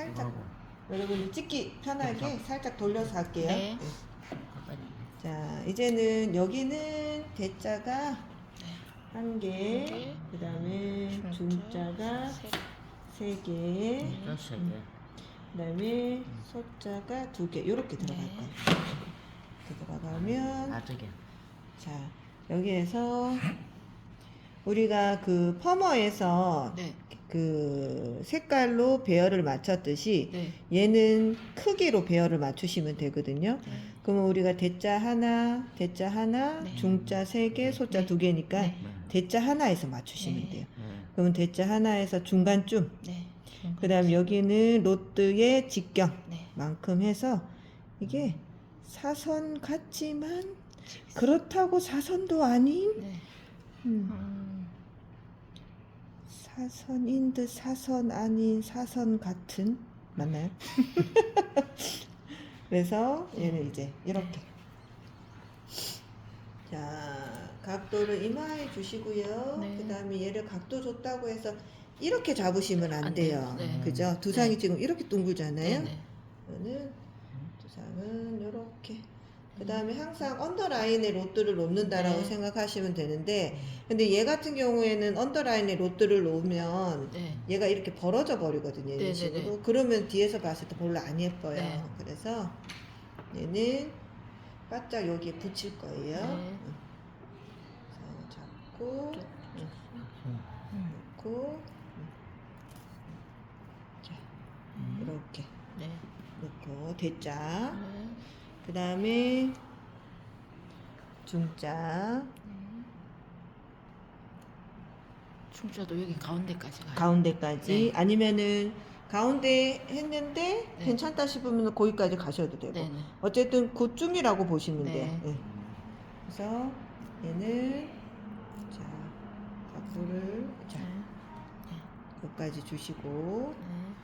살짝 여러분 찍기 편하게 살짝 돌려서 할게요. 네. 자 이제는 여기는 대자가 한 개, 개, 그 다음에 중자, 중자가 세세 개, 세 개. 그 다음에 소자가 두 개, 이렇게 들어갈 네. 거예요. 이렇게 들어가면 아, 두 개. 자 여기에서 우리가 그 퍼머에서 네. 그 색깔로 배열을 맞췄듯이 네. 얘는 크기로 배열을 맞추시면 되거든요. 네. 그러면 우리가 대자 하나, 대자 하나, 네. 중자 세 개, 소자 네. 두 개니까 네. 대자 하나에서 맞추시면 네. 돼요. 네. 그러면 대자 하나에서 중간쯤, 네. 그 다음 여기는 로트의 직경 네. 만큼 해서 이게 사선 같지만 그렇다고 사선도 아닌 네. 음, 음. 사선인 듯 사선 아닌 사선 같은 맞나요? 그래서 얘는 이제 이렇게 자 각도를 이마에 주시고요. 네. 그 다음에 얘를 각도 줬다고 해서 이렇게 잡으시면 안, 안 돼요. 돼요. 네. 그죠? 두상이 네. 지금 이렇게 둥글잖아요. 네. 저는 두상은 이렇게. 그 다음에 항상 언더라인에 로트를 놓는다라고 네. 생각하시면 되는데, 근데 얘 같은 경우에는 언더라인에 로트를 놓으면 네. 얘가 이렇게 벌어져 버리거든요. 이런 네, 네, 식으로. 그러면 뒤에서 봤을 때 별로 안 예뻐요. 네. 그래서 얘는 바짝 여기에 붙일 거예요. 네. 응. 자, 잡고, 음. 놓고, 응. 자, 음. 이렇게 네. 놓고, 대자. 네. 그 다음에 중자 네. 충자도 여기 가운데까지 가요. 가운데까지 네. 아니면은 가운데 했는데 네. 괜찮다 싶으면 거기까지 가셔도 되고 네. 네. 어쨌든 그쯤이라고 보시면 네. 돼요. 네. 그래서 얘는 자 각도를 자 네. 여기까지 주시고 네.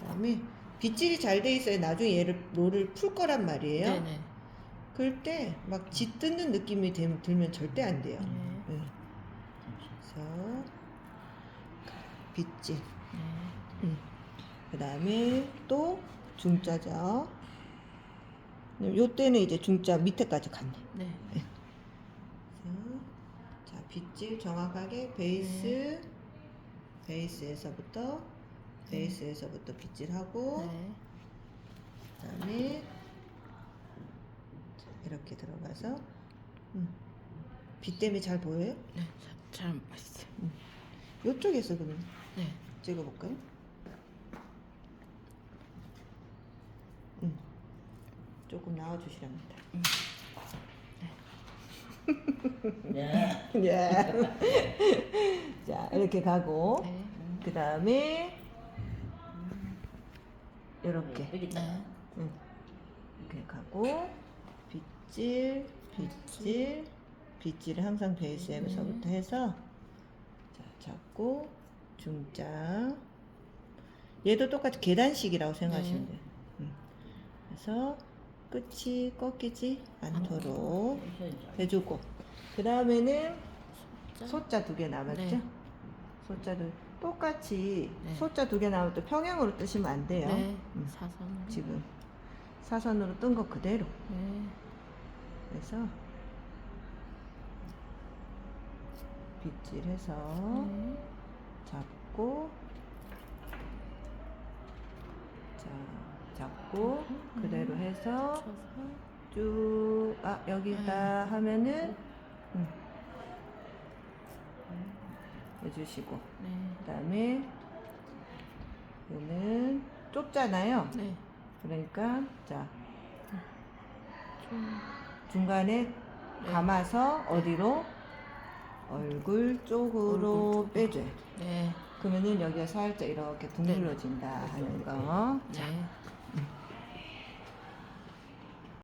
그다음에 빗질이 잘 돼 있어야 나중에 얘를 롤을 풀 거란 말이에요. 네. 네. 그럴 때막 짓뜯는 느낌이 되- 들면 절대 안 돼요. 네. 네. 그래서 빗질. 네. 그 다음에 또 중자죠. 요 때는 이제 중자 밑에까지 갔네. 네. 그래서 자 빗질 정확하게 베이스 베이스에서부터 베이스에서부터 빗질하고 네. 그다음에 자, 이렇게 들어가서 음. 빛 때문에 잘 보여요? 네. 잘- 잘 맞았어요. 이쪽에서 그럼 네. 찍어볼까요? 음. 조금 나와주시랍니다. 네. 예. 자 이렇게 가고 네. 그 다음에 이렇게 여기 있다. 네. 응. 이렇게 가고 빗질 빗질 빗질을 항상 베이스에서부터 해서 자 잡고 중자 얘도 똑같이 계단식이라고 생각하시면 네. 돼요 응. 그래서 끝이 꺾이지 않도록 해주고 그 다음에는 자. 소자 두 개 남았죠? 네. 소자도 똑같이 네. 소자 두개 남을 때 평행으로 뜨시면 안 돼요. 네. 음, 사선. 지금 사선으로 뜬 거 그대로. 네. 그래서 빗질해서 네. 잡고 자 잡고 그대로 해서. 쭉 아 여기다 하면은 음. 해주시고 네. 그다음에 얘는 좁잖아요. 네. 그러니까 자 좀. 중간에 네. 감아서 어디로 얼굴 쪽으로 얼굴 빼줘요. 네. 그러면은 여기가 살짝 이렇게 둥글어진다 하는 거. 네.